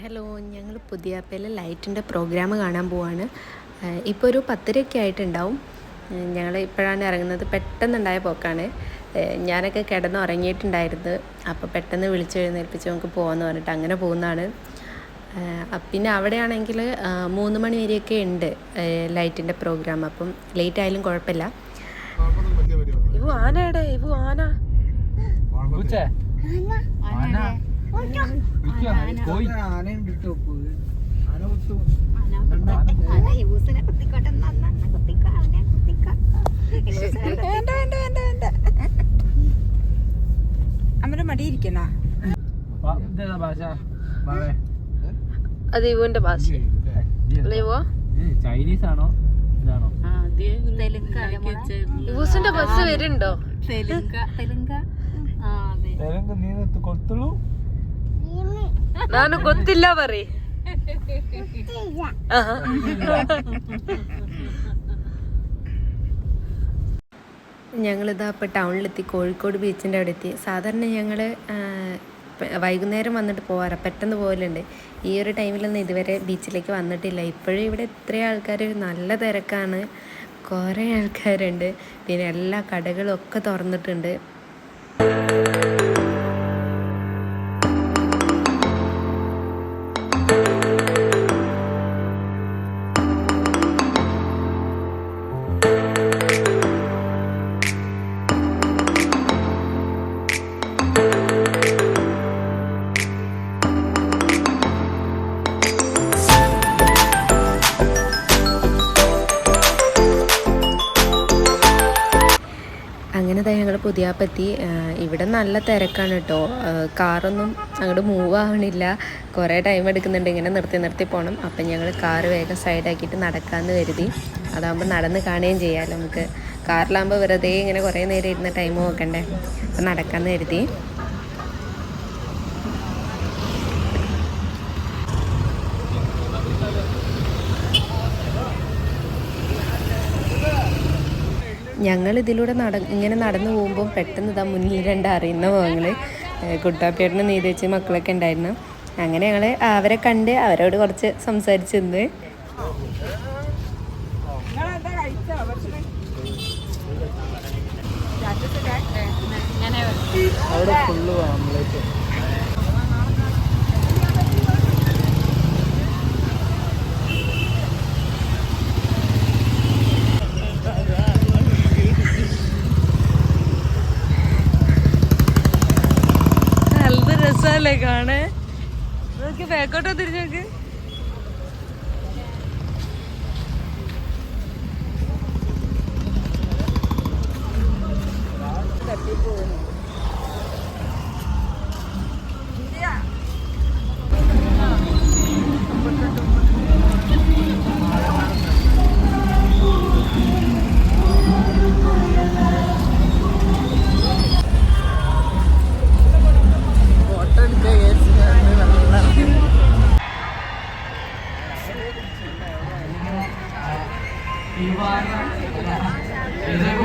Hello ഞങ്ങൾ പുതിയാപ്പയിലെ ലൈറ്റിന്റെ programme കാണാൻ പോവാണ്. ഇപ്പോൾ ഒരു പത്തരയൊക്കെ ആയിട്ടുണ്ടാവും. ഞങ്ങൾ ഇപ്പോഴാണ് ഇറങ്ങുന്നത്. പെട്ടെന്നുണ്ടായ പോക്കാണ്. ഞാനൊക്കെ കിടന്ന് ഉറങ്ങിയിട്ടുണ്ടായിരുന്നു. അപ്പോൾ പെട്ടെന്ന് വിളിച്ച് എഴുന്നേൽപ്പിച്ച് നമുക്ക് പോകാമെന്ന് പറഞ്ഞിട്ട് അങ്ങനെ പോകുന്നതാണ്. പിന്നെ അവിടെയാണെങ്കിൽ മൂന്ന് മണി വരെയൊക്കെ ഉണ്ട് ലൈറ്റിന്റെ പ്രോഗ്രാം അപ്പം ലേറ്റ് ആയാലും കുഴപ്പമില്ല. ഇവ ആനയുടെ ഇവ ആന. ആന അമ്മയുടെ മടി ഇരിക്കണ വാ, ഇതേതാ ഭാഷ? ബാവേ അത് ഇവുവിന്റെ ഭാഷ. അല്ലേ ഇവോ? ചൈനീസ് ആണോ? ഇതാണോ? ഇവൂസിന്റെ ബസ് വരുന്നുണ്ടോ? തെലുങ്ക തെലുങ്ക് നീ നിർത്ത് കൊത്തുള്ളൂ. ನಾನು ಗೊತ್ತಿಲ್ಲ ಬರ್ರಿ ഞങ്ങളിതാ ഇപ്പോൾ ടൗണിലെത്തി കോഴിക്കോട് ബീച്ചിൻ്റെ അവിടെ എത്തി സാധാരണ ഞങ്ങൾ വൈകുന്നേരം വന്നിട്ട് പോവാറ് പെട്ടെന്ന് പോകലുണ്ട് ഈ ഒരു ടൈമിലൊന്നും ഇതുവരെ ബീച്ചിലേക്ക് വന്നിട്ടില്ല ഇപ്പോഴും ഇവിടെ ഇത്രയും ആൾക്കാർ നല്ല തിരക്കാണ് കുറേ ആൾക്കാരുണ്ട് പിന്നെ എല്ലാ കടകളും ഒക്കെ തുറന്നിട്ടുണ്ട് അങ്ങനെ തന്നെ ഞങ്ങൾ പുതിയാപ്പത്തി ഇവിടെ നല്ല തിരക്കാണ് കേട്ടോ കാറൊന്നും അങ്ങോട്ട് മൂവ് ആവണില്ല. കുറേ ടൈം എടുക്കുന്നുണ്ട്. ഇങ്ങനെ നിർത്തി നിർത്തി പോകണം അപ്പം ഞങ്ങൾ കാറ് വേഗം സൈഡാക്കിയിട്ട് നടക്കാമെന്ന് കരുതി. അതാകുമ്പോൾ നടന്ന് കാണുകയും ചെയ്യാമല്ലോ നമുക്ക്. കാറിലാകുമ്പോൾ വെറുതെ ഇങ്ങനെ കുറേ നേരം ഇരുന്ന് ടൈം നോക്കണ്ടേ? അപ്പം നടക്കാമെന്ന് കരുതി. ഞങ്ങൾ ഇതിലൂടെ നട ഇങ്ങനെ നടന്നു പോകുമ്പോൾ പെട്ടെന്ന് ഇതാ മുന്നിൽ രണ്ട് അറിയുന്ന മുഖങ്ങൾ കുട്ടാപ്പേട്ടനും നീതേച്ചി മക്കളൊക്കെ ഉണ്ടായിരുന്നു. അങ്ങനെ ഞങ്ങൾ അവരെ കണ്ട് അവരോട് കുറച്ച് സംസാരിച്ചു നിന്ന്. അവിടെ ഫുള്ള് ഓംലേറ്റ് നല്ല രസമല്ലേ കാണേ നോക്കി ബാക്കോട്ടോ തിരിഞ്ഞോക്ക്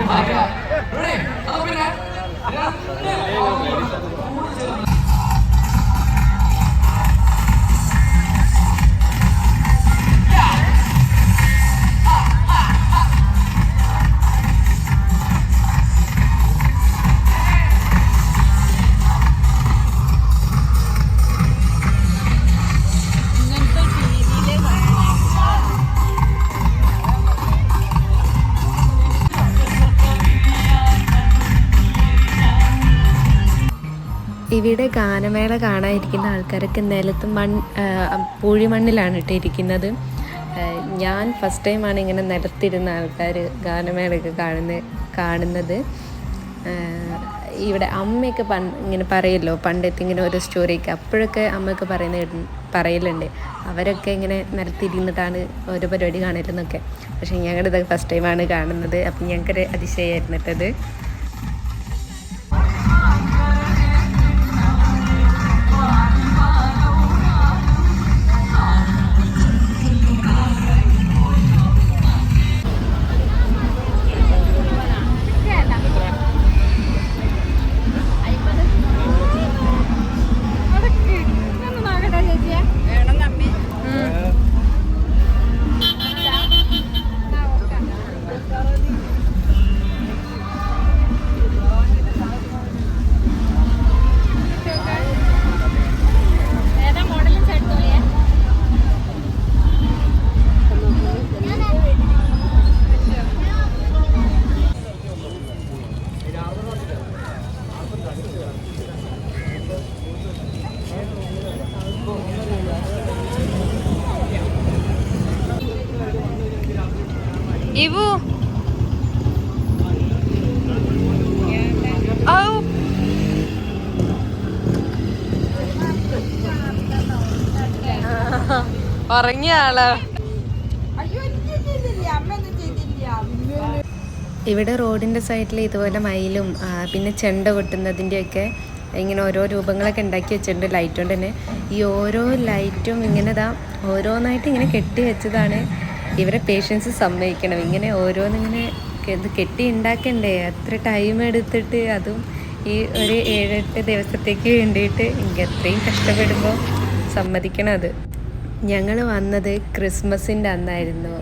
ഭാഗ്യ അവിടെ ആ പിന്നെ? ഇവിടെ ഗാനമേള കാണാനിരിക്കുന്ന ആൾക്കാരൊക്കെ നിലത്ത് മൺ പൂഴിമണ്ണിലാണ് കേട്ടോ ഞാൻ ഫസ്റ്റ് ടൈമാണ് ഇങ്ങനെ നിലത്തിരുന്ന ആൾക്കാർ ഗാനമേളയൊക്കെ കാണുന്ന കാണുന്നത്. ഇവിടെ അമ്മയൊക്കെ പ ഇങ്ങനെ പറയല്ലോ പണ്ടത്തെ ഇങ്ങനെ ഓരോ സ്റ്റോറിയൊക്കെ അപ്പോഴൊക്കെ അമ്മയൊക്കെ പറയുന്നത് പറയലുണ്ട്. അവരൊക്കെ ഇങ്ങനെ നിലത്തിരുന്നിട്ടാണ് ഓരോ പരിപാടി കാണരുന്നൊക്കെ പക്ഷേ ഞങ്ങളിതൊക്കെ ഫസ്റ്റ് ടൈമാണ് കാണുന്നത്. അപ്പം ഞങ്ങൾക്കൊരു അതിശയമായിരുന്നു കേട്ടത്. ഇവു. ഔ. ഉറങ്ങിയ ആൾ. ഇവിടെ റോഡിന്റെ സൈഡിൽ ഇതുപോലെ മയിലും പിന്നെ ചെണ്ട കൊട്ടുന്നതിന്റെയൊക്കെ ഇങ്ങനെ ഓരോ രൂപങ്ങളൊക്കെ ഉണ്ടാക്കി വെച്ചിട്ടുണ്ട് ലൈറ്റ് കൊണ്ട് തന്നെ. ഈ ഓരോ ലൈറ്റും ഇങ്ങനെ ദാ ഓരോന്നായിട്ട് ഇങ്ങനെ കെട്ടി വെച്ചതാണ്. ഇവരെ പേഷ്യൻസ് സമ്മതിക്കണം. ഇങ്ങനെ ഓരോന്നിങ്ങനെ ഇത് കെട്ടി ഉണ്ടാക്കണ്ടേ അത്ര ടൈം എടുത്തിട്ട് അതും ഈ ഒരു ഏഴെട്ട് ദിവസത്തേക്ക് വേണ്ടിയിട്ട് ഇങ്ങനെ അത്രയും കഷ്ടപ്പെടുമ്പോൾ സമ്മതിക്കണം അത്. ഞങ്ങൾ വന്നത് ക്രിസ്മസിന്റെ അന്നായിരുന്നു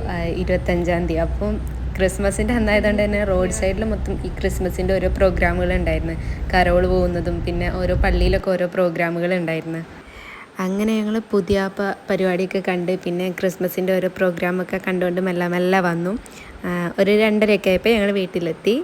ഇരുപത്തഞ്ചാം തീയതി. അപ്പം ക്രിസ്മസിന്റെ അന്നായതുകൊണ്ട് തന്നെ റോഡ് സൈഡിൽ മൊത്തം ഈ ക്രിസ്മസിന്റെ ഓരോ പ്രോഗ്രാമുകൾ ഉണ്ടായിരുന്നു. കരോൾ പോകുന്നതും പിന്നെ ഓരോ പള്ളിയിലൊക്കെ ഓരോ പ്രോഗ്രാമുകൾ ഉണ്ടായിരുന്നു. അങ്ങനെ ഞങ്ങൾ പുതിയ പരിപാടിയൊക്കെ കണ്ട് പിന്നെ ക്രിസ്മസിന്റെ ഓരോ പ്രോഗ്രാമൊക്കെ കണ്ടുകൊണ്ട് മെല്ലെ മെല്ലെ വന്നു. ഒരു രണ്ടരയൊക്കെ ആയപ്പോൾ ഞങ്ങൾ വീട്ടിലെത്തി.